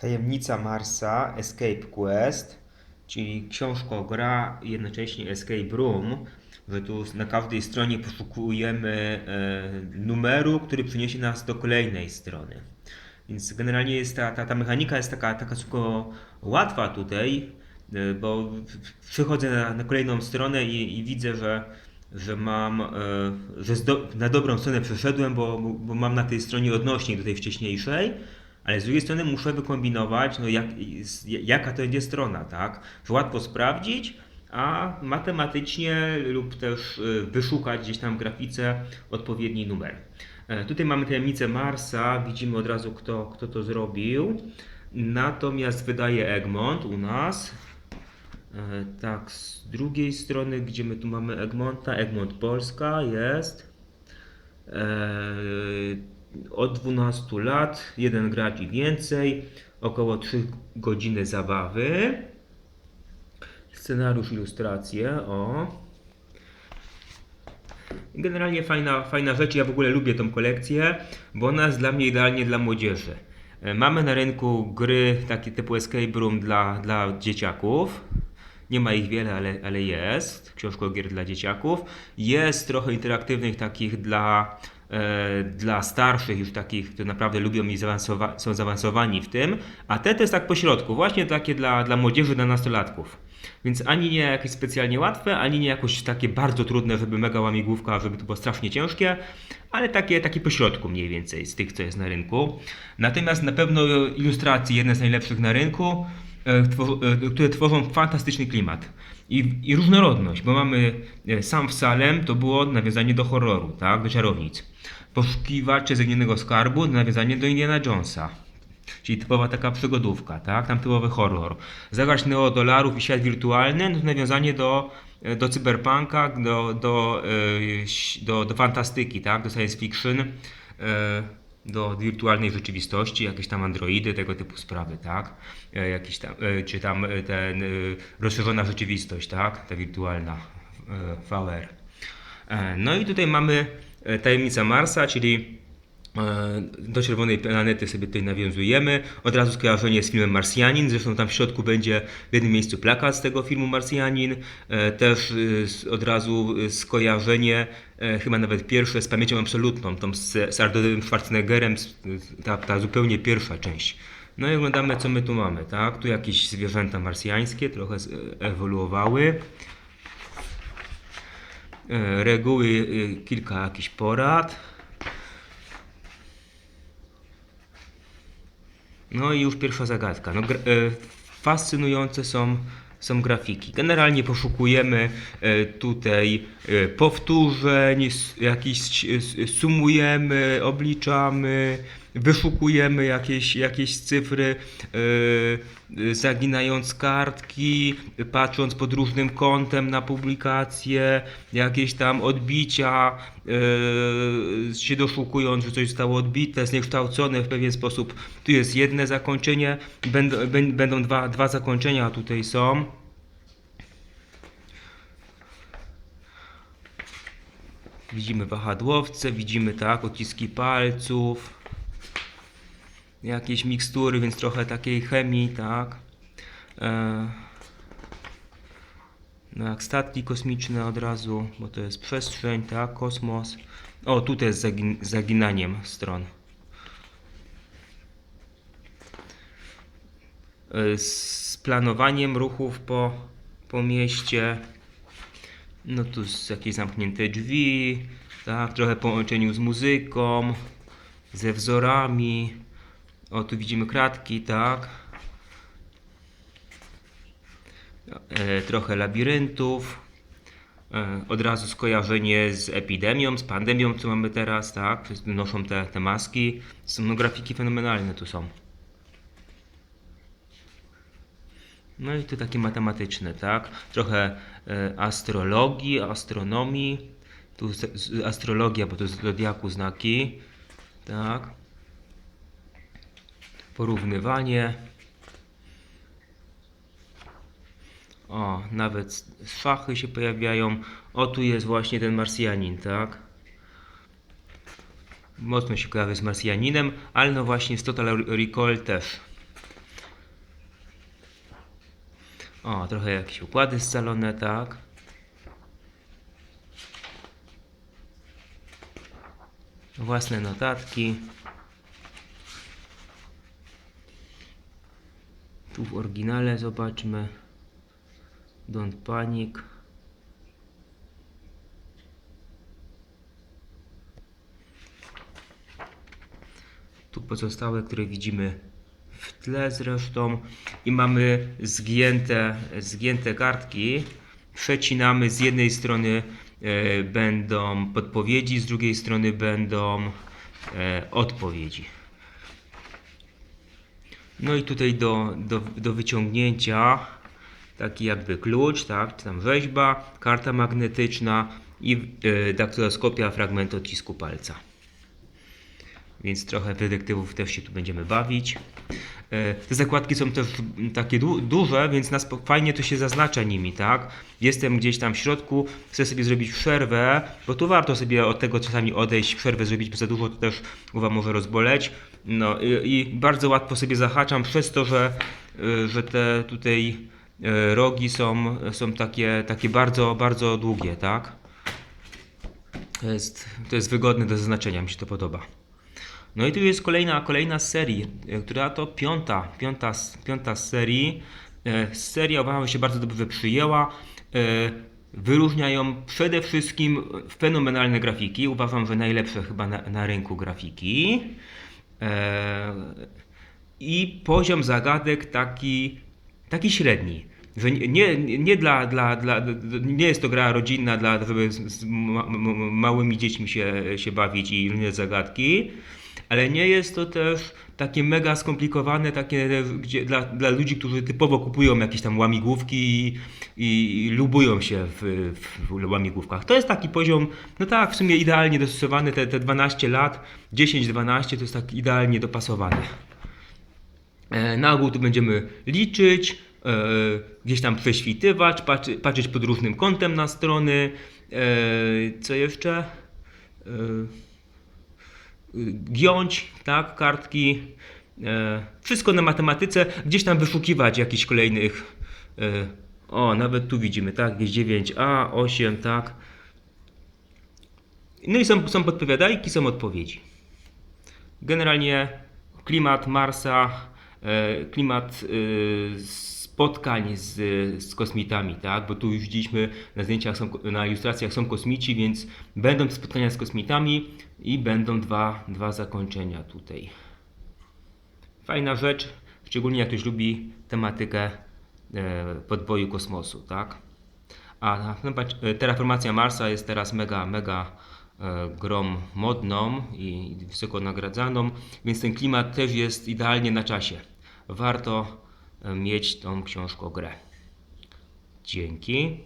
Tajemnica Marsa Escape Quest, czyli książka gra jednocześnie Escape Room, że tu na każdej stronie poszukujemy e, numeru, który przyniesie nas do kolejnej strony. Więc generalnie jest ta, ta, ta mechanika jest taka, taka tylko łatwa tutaj, e, bo przychodzę na, na kolejną stronę i, i widzę, że, że mam, e, że na dobrą stronę przeszedłem, bo, bo mam na tej stronie odnośnik do tej wcześniejszej, ale z drugiej strony muszę wykombinować, no jak, jaka to będzie strona, tak? Że łatwo sprawdzić, a matematycznie lub też e, wyszukać gdzieś tam w grafice odpowiedni numer. E, Tutaj mamy tajemnicę Marsa, widzimy od razu kto, kto to zrobił. Natomiast wydaje Egmont u nas. E, Tak, z drugiej strony, gdzie my tu mamy Egmonta, Egmont Polska jest. Od 12 lat, jeden gracz i więcej, około 3 godziny zabawy. Scenariusz, ilustracje, o. Generalnie fajna, fajna rzecz, ja w ogóle lubię tą kolekcję, bo ona jest dla mnie idealnie dla młodzieży. E, Mamy na rynku gry takie typu Escape Room dla, dla dzieciaków. Nie ma ich wiele, ale, ale jest. Książka gier dla dzieciaków. Jest trochę interaktywnych takich dla, dla starszych, już takich, którzy naprawdę lubią i zaawansowa- są zaawansowani w tym. A te to jest tak pośrodku, właśnie takie dla, dla młodzieży, dla nastolatków. Więc ani nie jakieś specjalnie łatwe, ani nie jakoś takie bardzo trudne, żeby mega łamigłówka, żeby to było strasznie ciężkie, ale takie, takie pośrodku mniej więcej z tych, co jest na rynku. Natomiast na pewno ilustracje, jedne z najlepszych na rynku, e, e, które tworzą fantastyczny klimat. I, I różnorodność, bo mamy e, sam w Salem, to było nawiązanie do horroru, tak, do czarownic. Poszukiwacze zaginionego skarbu, nawiązanie do Indiana Jonesa. Czyli typowa taka przygodówka, tak? Tam typowy horror. Zagrać Neo dolarów i świat wirtualny, no to nawiązanie do, e, do cyberpunka, do, do, e, do, do fantastyki, tak? Do science fiction, e, do wirtualnej rzeczywistości, jakieś tam androidy, tego typu sprawy, tak? E, Jakiś tam, e, czy tam e, ten rozszerzona rzeczywistość, tak? Ta wirtualna VR. No i tutaj mamy tajemnica Marsa, czyli do Czerwonej Planety sobie tutaj nawiązujemy. Od razu skojarzenie z filmem Marsjanin. Zresztą tam w środku będzie w jednym miejscu plakat z tego filmu Marsjanin. E, Też z- od razu skojarzenie, e, chyba nawet pierwsze, z pamięcią absolutną, tą z, z Arnoldem Schwarzeneggerem, ta, ta zupełnie pierwsza część. No i oglądamy, co my tu mamy, tak? Tu jakieś zwierzęta marsjańskie, trochę ewoluowały. E, Reguły, kilka jakichś porad. No i już pierwsza zagadka. No, e, fascynujące są, są grafiki. Generalnie poszukujemy e, tutaj e, powtórzeń, jakiś, sumujemy, obliczamy, wyszukujemy jakieś, jakieś cyfry, e, e, zaginając kartki, patrząc pod różnym kątem na publikacje, jakieś tam odbicia, e, się doszukując, że coś zostało odbite, zniekształcone w pewien sposób. Tu jest jedno zakończenie, będą, bę- będą dwa, dwa zakończenia tutaj są. Widzimy wahadłowce, widzimy tak, odciski palców, jakieś mikstury, więc trochę takiej chemii, tak. E, no jak statki kosmiczne od razu, bo to jest przestrzeń, tak, kosmos. O, tutaj jest zagin zaginaniem stron. E, Z planowaniem ruchów po, po mieście. No tu jest jakieś zamknięte drzwi, tak, trochę połączeniu z muzyką, ze wzorami. O, tu widzimy kratki, tak. E, trochę labiryntów. E, od razu skojarzenie z epidemią, z pandemią, co mamy teraz, tak. Noszą te, te maski. Są no, grafiki fenomenalne tu są. No i to takie matematyczne, tak? Trochę e, astrologii, astronomii. Tu astrologia, bo to z zodiaku znaki. Tak. Porównywanie. O, nawet szachy się pojawiają. O, tu jest właśnie ten Marsjanin, tak? Mocno się kojarzy z Marsjaninem, ale no właśnie z Total Recall też. O, trochę jakieś układy scalone, tak. Własne notatki. Tu w oryginale zobaczmy. Don't panic. Tu pozostałe, które widzimy w tle zresztą. I mamy zgięte, zgięte kartki. Przecinamy z jednej strony e, będą podpowiedzi, z drugiej strony będą e, odpowiedzi. No i tutaj do, do, do wyciągnięcia taki jakby klucz, tak, czy tam rzeźba, karta magnetyczna i e, daktyloskopia, fragment odcisku palca. Więc trochę detektywów też się tu będziemy bawić. E, Te zakładki są też takie du duże, więc nas fajnie to się zaznacza nimi, tak? Jestem gdzieś tam w środku, chcę sobie zrobić przerwę, bo tu warto sobie od tego czasami odejść, przerwę zrobić, bo za dużo to też głowa może rozboleć. No i, i bardzo łatwo sobie zahaczam przez to, że, y, że te tutaj y, rogi są, są takie, takie bardzo, bardzo długie, tak? To jest, to jest wygodne do zaznaczenia, mi się to podoba. No i tu jest kolejna, kolejna z serii, e, która to piąta, piąta, piąta z serii. Seria uważam, się bardzo dobrze przyjęła. E, Wyróżniają przede wszystkim fenomenalne grafiki. Uważam, że najlepsze chyba na, na rynku grafiki. E, I poziom zagadek taki, taki średni. Że nie, nie, dla, dla, dla, nie jest to gra rodzinna, dla, żeby z, małymi dziećmi się, się bawić i różne zagadki, ale nie jest to też takie mega skomplikowane, takie gdzie, dla, dla ludzi, którzy typowo kupują jakieś tam łamigłówki i, i, lubują się w, w łamigłówkach. To jest taki poziom, no tak, w sumie idealnie dostosowany, te, te 12 lat, 10-12 to jest tak idealnie dopasowane. E, Na ogół tu będziemy liczyć, e, gdzieś tam prześwitywać, patrzy, patrzeć pod różnym kątem na strony. E, Co jeszcze? E, Giąć, tak, kartki. E, Wszystko na matematyce, gdzieś tam wyszukiwać jakichś kolejnych. e, O, nawet tu widzimy, tak, jest 9a, 8, tak. No i są, są podpowiadajki, są odpowiedzi. Generalnie klimat Marsa, e, klimat e, spotkań z, z kosmitami, tak? Bo tu już widzieliśmy na zdjęciach, są, na ilustracjach są kosmici, więc będą spotkania z kosmitami i będą dwa, dwa zakończenia tutaj. Fajna rzecz, szczególnie jak ktoś lubi tematykę e, podboju kosmosu, tak? A no, patrz, e, terraformacja Marsa jest teraz mega, mega e, grą modną i wysoko nagradzaną, więc ten klimat też jest idealnie na czasie. Warto mieć tą książkę grę. Dzięki.